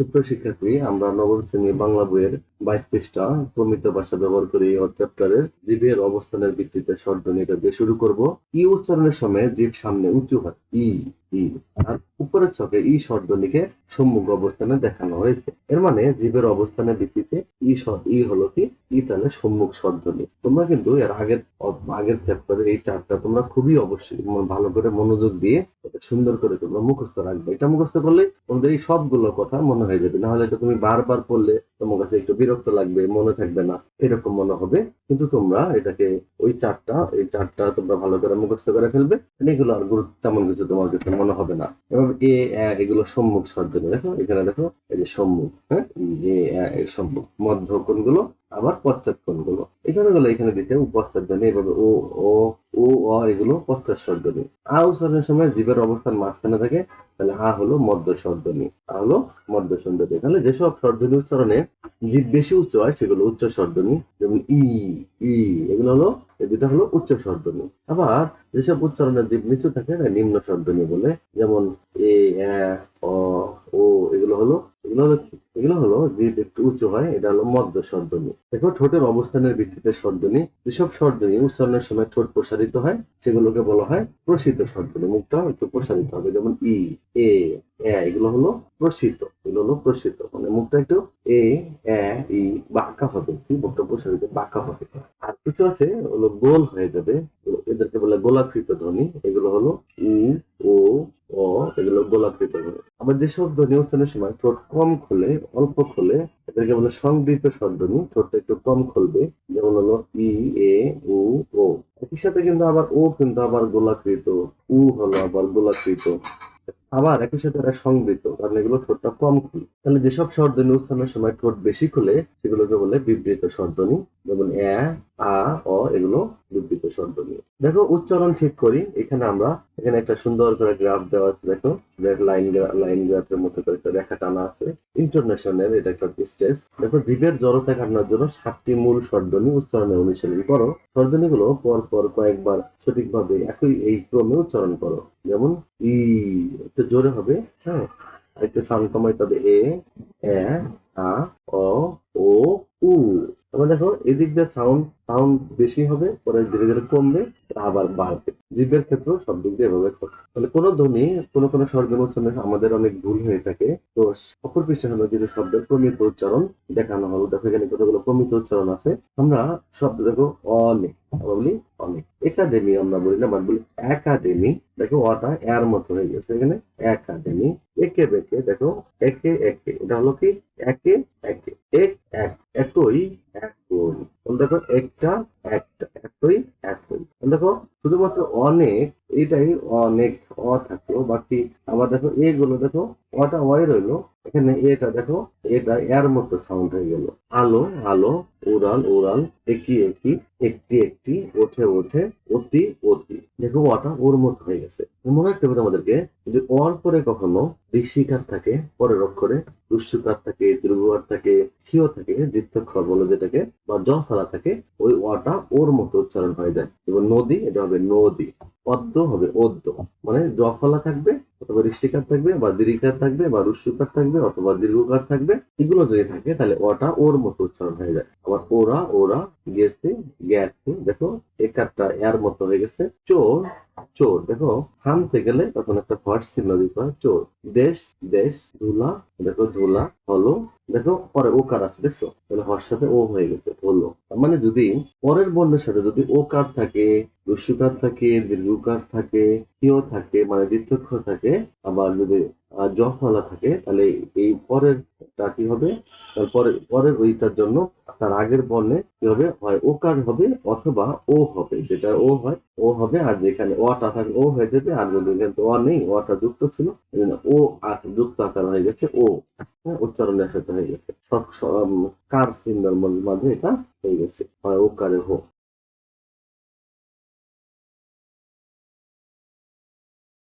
সুপ্রিয় শিক্ষার্থী আমরা নবম শ্রেণি বাংলা বইয়ের বাইশ পৃষ্ঠা প্রমিত ভাষা ব্যবহার করে এই চ্যাপ্টারের জীবের অবস্থানের ভিত্তিতে স্বরধ্বনিটা দিয়ে শুরু করব। ই উচ্চারণের সময় জীব সামনে উঁচু হয়। ই ই, আর উপরের ই স্বরধ্বনিকে সম্মুখ অবস্থানে দেখানো হয়েছে। এর মানে জীবের অবস্থানের ভিত্তিতে ই ই হলো কি? ই তাহলে সম্মুখ স্বরধ্বনি তোমরা কিন্তু এর আগের আগের এই চারটা তোমরা খুবই অবশ্যই ভালো করে মনোযোগ দিয়ে এটা সুন্দর করে তোমরা মুখস্থ রাখবে। এটা মুখস্থ করলে তোমাদের এই সবগুলো কথা মনে হয়ে যাবে। না হলে এটা তুমি বারবার পড়লে তোমার কাছে একটু বিরক্ত লাগবে, মনে থাকবে না, এরকম মনে হবে। কিন্তু তোমরা এটাকে, ওই চারটা, এই চারটা তোমরা ভালো করে মুখস্থ করে ফেলবে। এগুলো আর গুরুত্ব, তেমন কিছু তোমার কাছে মনে হবে না। এবং এ এগুলো সম্মুখ শব্দ দেখো, এখানে দেখো, এই যে সম্মুখ হ্যাঁ? এ সম্মুখ, মধ্য কোনগুলো আবার পশ্চাৎ কোনগুলো এখানে গুলো এখানে দিতে ধ্বনি এভাবে ও ও ও অ, এগুলো পশ্চাৎ স্বরধ্বনি আ উচ্চারণের সময় জীবের অবস্থান মাঝখানে থাকে, তাহলে আ হলো মধ্য স্বরধ্বনি আ হলো মধ্য স্বরধ্বনি তাহলে যেসব স্বরধ্বনি উচ্চারণে জীব বেশি উচ্চ হয় সেগুলো উচ্চ স্বরধ্বনি যেমন ই ই, এগুলো হলো এই দুটা হলো উচ্চ স্বরধ্বনি আবার যেসব উচ্চারণের জীব নিচু থাকে নিম্ন স্বরধ্বনি বলে, যেমন এ অ, ও, এগুলো হলো এগুলো হলো? এগুলো হলো জীব একটু উঁচু হয়, এটা হলো মধ্য স্বরধ্বনি দেখো, ঠোঁটের অবস্থানের ভিত্তিতে স্বরধ্বনি যেসব স্বরধ্বনি উচ্চারণের সময় ঠোঁট প্রসারিত হয়, সেগুলোকে বলা হয় প্রসিত স্বরধ্বনি মুখটা একটু প্রসারিত হবে, যেমন ই, এ এগুলো হলো প্রসিত মানে মুখটা একটু এ এ, ই, বাঁকা হবে, কি মুখটা প্রসারিত বাঁকা হবে। আর কিছু আছে হলো গোল হয়ে যাবে। এদেরকে বলে গোলাকৃত ধ্বনি, এগুলো হলো উ ও, অ, এগুলো গোলাকৃত ধ্বনি। আবার যেসব ধ্বনি উচ্চারণের সময় ঠোঁট কম খোলে, অল্প খোলে, এদেরকে বলে সংবৃত স্বরধ্বনি ঠোঁটটা একটু কম খুলবে, যেমন হলো ই, এ, উ, ও। একই সাথে কিন্তু আবার ও কিন্তু আবার গোলাকৃত, উ হলো আবার গোলাকৃত। আবার একই সাথে এরা সংবৃত, কারণ এগুলো ঠোঁটটা কম খুলে। তাহলে যেসব স্বরধ্বনি উচ্চারণের সময় ঠোঁট বেশি খুলে, সেগুলোকে বলে বিবৃত স্বরধ্বনি যেমন এ আ, অ এগুলো বিবৃত স্বরধ্বনি দেখো উচ্চারণ ঠিক করি, এখানে আমরা, এখানে একটা সুন্দর করে গ্রাফ দেওয়া আছে, দেখো। লাইন লাইন গ্রাফের মতো করে একটা রেখা টানা আছে। ইন্টারন্যাশনাল এটা একটা স্টেজ দেখো জীবের জড়তা কাটানোর জন্য সাতটি মূল স্বরধ্বনি উচ্চারণে অনুশীলন করো। স্বরধ্বনিগুলো পর পর কয়েকবার সঠিকভাবে একই এই ক্রমে উচ্চারণ করো। যেমন, ই, একটু জোরে হবে হ্যাঁ? একটু সাউন্ড কমাইতে হবে এ এ, আ, অ, ও, উ। তারপর দেখো এদিক দিয়ে সাউন্ড সাউন্ড বেশি হবে পরে ধীরে ধীরে কমবে আবার বাড়বে। জীবের ক্ষেত্রেও সব দিক দিয়ে এভাবে হবে। তাহলে কোনো ধ্বনি কোনো কোনো স্বর্গের উচ্চারণে আমাদের অনেক ভুল হয়ে থাকে। তো অপর পৃষ্ঠে হলো কিছু শব্দের প্রমিত উচ্চারণ দেখানো হলো। দেখো, এখানে কতগুলো প্রমিত উচ্চারণ আছে। আমরা শব্দ দেখো অনেক আমরা বলি অনেক একাডেমি আমরা বলি না বাট বলি একাডেমি। দেখো, অটা এর মতো হয়ে গেছে এখানে। একাডেমি। একে, বেকে, দেখো, একে একে। এটা হলো কি? একে একে। এক এক। একই একই। দেখো, একটা একটা। একই একই। দেখো শুধুমাত্র অনেক, এটাই অনেক, অ থাকল বাকি, আবার দেখো এ গুলো দেখো, অটা ওয়াই রইল, এখানে এটা দেখো, এটা এর মতো সাউন্ড হয়ে গেল। আলো আলো উড়াল উড়াল একই একই, একটি একটি, ওঠে ওঠে, অতি অতি। দেখো অটা ওর মতো হয়ে গেছে। মনে রাখতে হবে আমাদেরকে যে অর পরে কখনো ঋষিকার থাকে, পরের অক্ষরে রুস্যকার থাকে দীর্ঘকার থাকে, সিও থাকে দীর্ঘক্ষর বলে যেটাকে, বা জফালা ফেলা থাকে, ওই অটা ওর মতো উচ্চারণ হয়ে যায়। এবং নদী, এটা হবে নদী, পদ্ম হবে অদ্য মানে জফলা ফলা থাকবে অথবা ঋষিকার থাকবে বা দীর্ঘকার থাকবে বা রুস্যকার থাকবে অথবা দীর্ঘকার থাকবে, এগুলো যদি থাকে তাহলে অটা ওর মতো উচ্চারণ হয়ে যায়। আবার ওরা ওরা, গেছে গেছে, দেখো, একারটা এর মতো হয়ে গেছে, চোর চোর, দেখো, থামতে গেলে তখন একটা হোয়াট চিহ্ন দিতে হয়, চোর, দেশ দেশ, ধুলা, দেখো, ধুলা, হলো, দেখো, পরে ও কার আছে, দেখছ? তাহলে হর সাথে ও হয়ে গেছে, হলো। মানে যদি পরের বর্ণের সাথে যদি ও কার থাকে রস্যুকার থাকে দীর্ঘকার থাকে কেউ থাকে মানে দ্বিতীয়ক্ষর থাকে আবার যদি আহ, থাকে তাহলে এই পরের কি হবে? তারপরে পরের ওইটার জন্য তার আগের বর্ণে কি হবে? হয় ওকার হবে অথবা ও হবে যেটা ও হয় ও হবে আর যেখানে অটা থাকে ও হয়ে যাবে আর যদি ও নেই অটা যুক্ত ছিল ও যুক্ত আকার হয়ে গেছে ও হ্যাঁ, উচ্চারণের সাথে হয়ে গেছে। কার চিহ্নের মাঝে এটা হয়ে গেছে হয় ওকারে হো।